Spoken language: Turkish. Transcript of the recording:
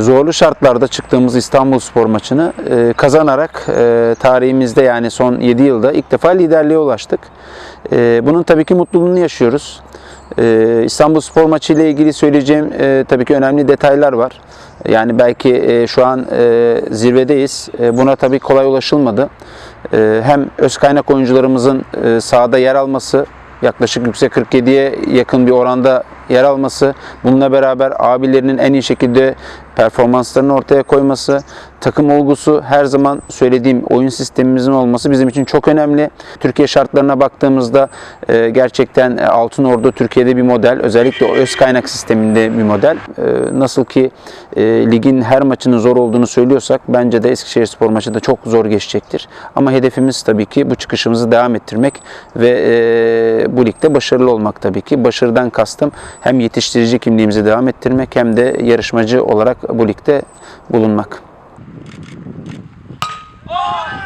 Zorlu şartlarda çıktığımız İstanbul Spor maçını e, kazanarak e, tarihimizde yani son 7 yılda ilk defa liderliğe ulaştık. E, Bunun tabii ki mutluluğunu yaşıyoruz. E, İstanbul Spor maçı ile ilgili söyleyeceğim e, tabii ki önemli detaylar var. Yani belki e, şu an e, zirvedeyiz. E, Buna tabii kolay ulaşılmadı. E, Hem öz kaynak oyuncularımızın e, sahada yer alması yaklaşık yüksek 47'ye yakın bir oranda yer alması, bununla beraber abilerinin en iyi şekilde performanslarını ortaya koyması, takım olgusu her zaman söylediğim oyun sistemimizin olması bizim için çok önemli. Türkiye şartlarına baktığımızda e, gerçekten e, Altın Ordu Türkiye'de bir model, özellikle öz kaynak sisteminde bir model. E, nasıl ki ligin her maçının zor olduğunu söylüyorsak bence de Eskişehir Spor maçı da çok zor geçecektir. Ama hedefimiz tabii ki bu çıkışımızı devam ettirmek ve bu ligde başarılı olmak tabii ki. Başarıdan kastım hem yetiştirici kimliğimizi devam ettirmek hem de yarışmacı olarak bu ligde bulunmak. Oh!